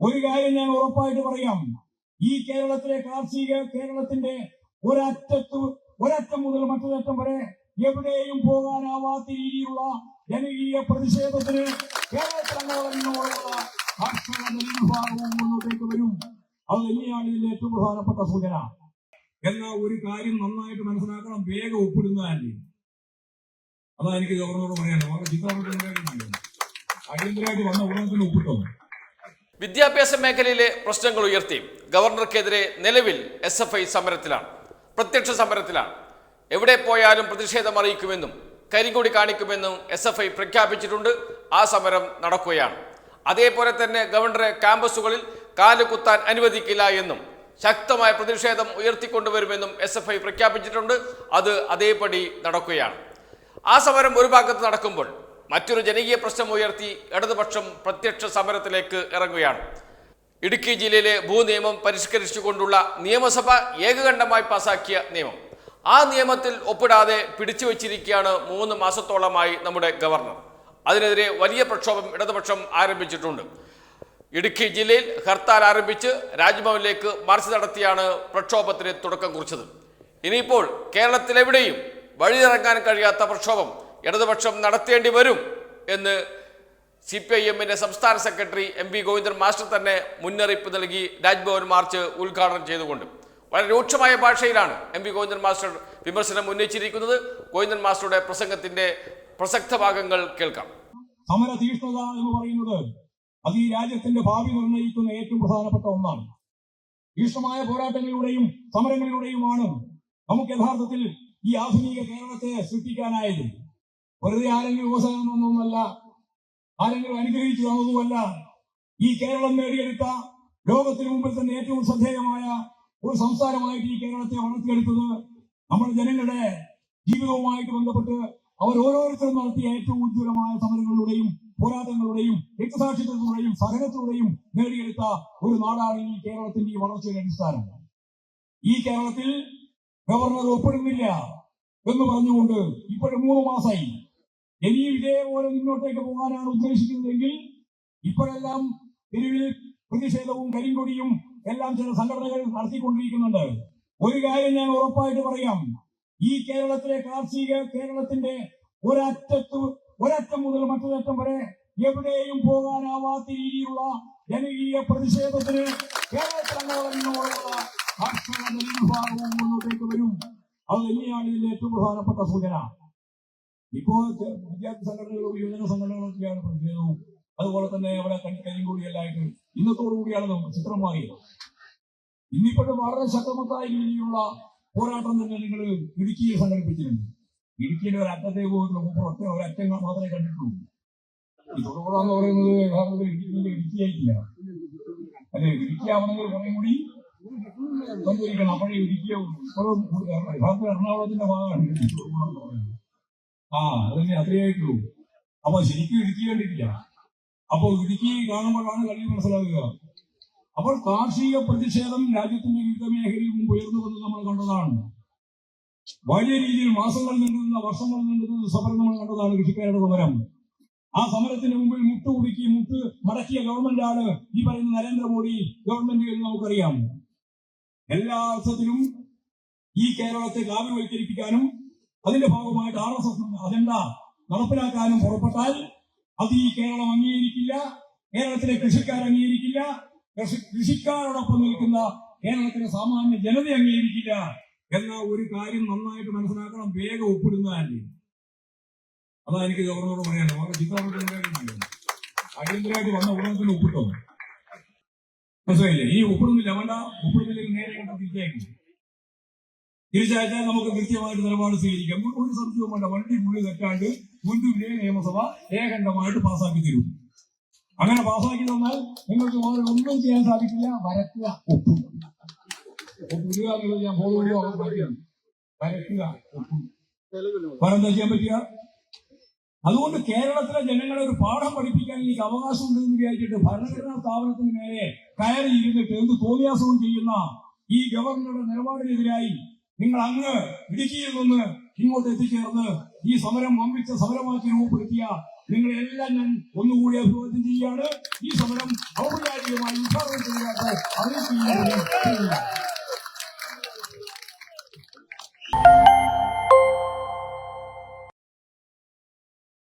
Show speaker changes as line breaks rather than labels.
ഒരു കാര്യം ഞാൻ ഉറപ്പായിട്ട് പറയാം. ഈ കേരളത്തിലെ കാർഷിക കേരളത്തിന്റെ ഒരറ്റത്ത് ഒരറ്റം മുതൽ മറ്റൊരറ്റം വരെ എവിടെയും പോകാനാവാത്ത രീതിയിലുള്ള ജനകീയ പ്രതിഷേധത്തിന് കേരളത്തിലങ്ങോളങ്ങളോടുള്ള വരും. അത് തന്നെയാണ് ഇതിന്റെ ഏറ്റവും പ്രധാനപ്പെട്ട സൂചന. എന്നാൽ ഒരു കാര്യം നന്നായിട്ട് മനസ്സിലാക്കണം. വേഗം ഒപ്പിടുന്നതല്ലേ അതാ എനിക്ക് ഗവർണറോട് പറയാനുള്ളത്. ചിത്രം അടിയന്തരമായിട്ട് വന്ന ഉടനെ തന്നെ ഒപ്പിട്ടോ.
വിദ്യാഭ്യാസ മേഖലയിലെ പ്രശ്നങ്ങൾ ഉയർത്തി. ഗവർണർക്കെതിരെ നിലവിൽ എസ് എഫ് ഐ സമരത്തിലാണ്. പ്രത്യക്ഷ സമരത്തിലാണ്. എവിടെ പോയാലും പ്രതിഷേധം അറിയിക്കുമെന്നും കരിങ്കൊടി കാണിക്കുമെന്നും എസ് എഫ് ഐ പ്രഖ്യാപിച്ചിട്ടുണ്ട്. ആ സമരം നടക്കുകയാണ്. അതേപോലെ തന്നെ ഗവർണറെ ക്യാമ്പസുകളിൽ കാൽ കുത്താൻ അനുവദിക്കില്ല എന്നും ശക്തമായ പ്രതിഷേധം ഉയർത്തിക്കൊണ്ടുവരുമെന്നും എസ് എഫ് ഐ പ്രഖ്യാപിച്ചിട്ടുണ്ട്. അത് അതേപടി നടക്കുകയാണ്. ആ സമരം ഒരു ഭാഗത്ത് നടക്കുമ്പോൾ മറ്റൊരു ജനകീയ പ്രശ്നം ഉയർത്തി ഇടതുപക്ഷം പ്രത്യക്ഷ സമരത്തിലേക്ക് ഇറങ്ങുകയാണ്. ഇടുക്കി ജില്ലയിലെ ഭൂനിയമം പരിഷ്കരിച്ചുകൊണ്ടുള്ള നിയമസഭ ഏകകണ്ഠമായി പാസാക്കിയ നിയമം. ആ നിയമത്തിൽ ഒപ്പിടാതെ പിടിച്ചു വച്ചിരിക്കുകയാണ് മൂന്ന് മാസത്തോളമായി നമ്മുടെ ഗവർണർ. അതിനെതിരെ വലിയ പ്രക്ഷോഭം ഇടതുപക്ഷം ആരംഭിച്ചിട്ടുണ്ട്. ഇടുക്കി ജില്ലയിൽ ഹർത്താൽ ആരംഭിച്ച് രാജ്ഭവനിലേക്ക് മാർച്ച് നടത്തിയാണ് പ്രക്ഷോഭത്തിന് തുടക്കം കുറിച്ചത്. ഇനിയിപ്പോൾ കേരളത്തിലെവിടെയും വഴിയിറങ്ങാൻ കഴിയാത്ത പ്രക്ഷോഭം ഇടതുപക്ഷം നടത്തേണ്ടി വരും എന്ന് സി പി ഐ എമ്മിന്റെ സംസ്ഥാന secretary M V Govindan master തന്നെ മുന്നറിയിപ്പ് നൽകി രാജ്ഭവൻ മാർച്ച് ഉദ്ഘാടനം ചെയ്തുകൊണ്ട്. വളരെ രൂക്ഷമായ ഭാഷയിലാണ് എം വി ഗോവിന്ദൻ മാസ്റ്റർ വിമർശനം ഉന്നയിച്ചിരിക്കുന്നത്. ഗോവിന്ദൻ മാസ്റ്ററുടെ പ്രസംഗത്തിന്റെ പ്രസക്ത ഭാഗങ്ങൾ കേൾക്കാം.
സമര തീഷ്ണത എന്ന് പറയുന്നത് അത് ഈ രാജ്യത്തിന്റെ ഭാവി നിർണയിക്കുന്ന ഏറ്റവും പ്രധാനപ്പെട്ട ഒന്നാണ്. തീഷ്ണമായ പോരാട്ടങ്ങളിലൂടെയും സമരങ്ങളിലൂടെയുമാണ് നമുക്ക് യഥാർത്ഥത്തിൽ ഈ ആധുനിക കേരളത്തെ സൃഷ്ടിക്കാനായത്. വെറുതെ ആരെങ്കിലും ഉപസരണമെന്നൊന്നല്ല ആരെങ്കിലും അനുഗ്രഹിച്ചു വന്നതുമല്ല ഈ കേരളം നേടിയെടുത്ത ലോകത്തിന് മുമ്പിൽ തന്നെ ഏറ്റവും ശ്രദ്ധേയമായ ഒരു സംസ്ഥാനമായിട്ട് ഈ കേരളത്തെ വളർത്തിയെടുത്തത് നമ്മുടെ ജനങ്ങളുടെ ജീവിതവുമായിട്ട് ബന്ധപ്പെട്ട് അവർ ഓരോരുത്തരും നടത്തിയ ഏറ്റവും ഉജ്ജ്വലമായ സമരങ്ങളിലൂടെയും പോരാട്ടങ്ങളുടെയും രക്തസാക്ഷിത്വത്തിലൂടെയും സഹനത്തിലൂടെയും നേടിയെടുത്ത ഒരു നാടാണ് ഈ കേരളത്തിന്റെ ഈ വളർച്ചയുടെ അടിസ്ഥാനം. ഈ കേരളത്തിൽ ഗവർണർ ഒപ്പിടുന്നില്ല എന്ന് പറഞ്ഞുകൊണ്ട് ഇപ്പോഴും മൂന്ന് മാസമായി ഇനിയും ഇതേപോലെ മുന്നോട്ടേക്ക് പോകാനാണ് ഉദ്ദേശിക്കുന്നതെങ്കിൽ ഇപ്പോഴെല്ലാം തെരുവിൽ പ്രതിഷേധവും കരിങ്കൊടിയും എല്ലാം ചില സംഘടനകൾ നടത്തിക്കൊണ്ടിരിക്കുന്നുണ്ട്. ഒരു കാര്യം ഞാൻ ഉറപ്പായിട്ട് പറയാം. ഈ കേരളത്തിലെ കാർഷിക കേരളത്തിന്റെ ഒരറ്റത്ത് ഒരറ്റം മുതൽ മറ്റൊരറ്റം വരെ എവിടെയും പോകാനാവാത്ത രീതിയിലുള്ള ജനകീയ പ്രതിഷേധത്തിന് കേരളത്തിലങ്ങോളങ്ങളോടുള്ള കർഷക നെൽവിഭാഗവും മുന്നോട്ടേക്ക് വരും. അത് തന്നെയാണ് ഇതിന്റെ ഏറ്റവും പ്രധാനപ്പെട്ട സൂചന. ഇപ്പോ വിദ്യാർത്ഥി സംഘടനകളും യുവജന സംഘടനകളൊക്കെയാണ് പ്രതിഷേധവും അതുപോലെ തന്നെ അവിടെ കണിക്കരിയും കൂടിയെല്ലായിട്ട് ഇന്നത്തോടു കൂടിയാണ് ഇത് ചിത്രം മാറിയത്. ഇന്നിപ്പോഴും വളരെ ശക്തമത്തായ രീതിയിലുള്ള പോരാട്ടം തന്നെ നിങ്ങൾ ഇടുക്കിയിൽ സംഘടിപ്പിച്ചിട്ടുണ്ട്. ഇടുക്കിയുടെ ഒരു അറ്റത്തെ പോയിട്ടുള്ള ഒറ്റ ഒരു മാത്രമേ കണ്ടിട്ടുള്ളൂ. തൊടുപുഴ പറയുന്നത് യഥാർത്ഥത്തിൽ ഇടുക്കിയായിട്ടില്ല. അല്ലെ ഇടുക്കിയാവണമെങ്കിൽ കുറേ കൂടി സംഭവിക്കണം അപ്പോഴേ ഇടുക്കിയാവും എറണാകുളത്തിന്റെ ഭാഗമാണ് തൊടുപുഴ എന്ന് പറയുന്നത്. ആ അതന്നെ അത്രയായിട്ടുള്ളൂ അപ്പൊ ശരിക്കും ഇടുക്കി കണ്ടിട്ടില്ല. അപ്പൊ ഇടുക്കി കാണുമ്പോഴാണ് കളി മനസ്സിലാക്കുക. അപ്പോൾ കാർഷിക പ്രതിഷേധം രാജ്യത്തിന്റെ വിവിധ മേഖലയിൽ മുമ്പ് ഉയർന്നു വന്ന് നമ്മൾ കണ്ടതാണ്. വലിയ രീതിയിൽ മാസങ്ങൾ നീണ്ടുനിന്ന വർഷങ്ങൾ നീണ്ടുനിന്ന സമരം നമ്മൾ കണ്ടതാണ് കൃഷിക്കാരുടെ സമരം. ആ സമരത്തിന് മുമ്പിൽ മുട്ടുകുടുക്കി മുട്ട് മടക്കിയ ഗവൺമെന്റാണ് ഈ പറയുന്ന നരേന്ദ്രമോദി. ഗവൺമെന്റ് എന്ന് നമുക്കറിയാം. എല്ലാ അർത്ഥത്തിലും ഈ കേരളത്തെ കാവ്യവൽക്കരിപ്പിക്കാനും അതിന്റെ ഭാഗമായിട്ട് ആർ എസ് എസ് അജണ്ട നടപ്പിലാക്കാനും പുറപ്പെട്ടാൽ അത് ഈ കേരളം അംഗീകരിക്കില്ല കേരളത്തിലെ കൃഷിക്കാർ അംഗീകരിക്കില്ല കൃഷിക്കാരോടൊപ്പം നിൽക്കുന്ന കേരളത്തിലെ സാമാന്യ ജനത അംഗീകരിക്കില്ല എന്ന ഒരു കാര്യം നന്നായിട്ട് മനസ്സിലാക്കണം വേഗം ഒപ്പിടുന്നതല്ലേ അതാ എനിക്ക് ഗവർണറോട് പറയാനുള്ളത്. വളരെ അടിയന്തരമായിട്ട് വന്ന ഉടനെ ഒപ്പിട്ടോ. മനസ്സിലായില്ലേ? ഈ ഒപ്പിടുന്നില്ല വേണ്ട. ഒപ്പിടുന്നില്ലെങ്കിൽ നേരെ കണ്ട തിരിച്ചയക്കും തിരിച്ചയച്ചാൽ നമുക്ക് കൃത്യമായിട്ട് നിലപാട് സ്വീകരിക്കാം. ഒരു സംശയവും വേണ്ട. വണ്ടി പുള്ളി തെറ്റാണ്ട് ഇതേ നിയമസഭ ഏകണ്ഠമായിട്ട് പാസ്സാക്കി തരും. അങ്ങനെ പാസ്സാക്കി തന്നാൽ നിങ്ങൾക്ക് വേറെ ഒന്നും ചെയ്യാൻ സാധിക്കില്ല. വരക്കുക ഒപ്പും. ഒപ്പിടുക എന്നുള്ളത് ഞാൻ മാറ്റിയാണ് വരക്കുക ഒപ്പും. വേറെന്താ ചെയ്യാൻ പറ്റുക? അതുകൊണ്ട് കേരളത്തിലെ ജനങ്ങളെ ഒരു പാഠം പഠിപ്പിക്കാൻ എനിക്ക് അവകാശമുണ്ട് എന്ന് വിചാരിച്ചിട്ട് ഭരണഘടനാ സ്ഥാപനത്തിന് നേരെ കയറി ഇരുന്നിട്ട് എന്ത് തോന്നിയാസവും ചെയ്യുന്ന ഈ ഗവർണറുടെ നിലപാടിനെതിരായി നിങ്ങൾ അങ്ങ് ഇടുക്കിയിൽ നിന്ന് ഇങ്ങോട്ട് എത്തിച്ചേർന്ന് ഈ സമരം വമ്പിച്ച സമരമാക്കി രൂപപ്പെടുത്തിയ നിങ്ങളെല്ലാം ഞാൻ ഒന്നുകൂടി അഭിവാദ്യം ചെയ്യുകയാണ്. ഈ സമരം ഔപചാരികമായി ഉദ്ഘാടനം ചെയ്യാത്ത അറിയിക്കുകയും ചെയ്യുന്നു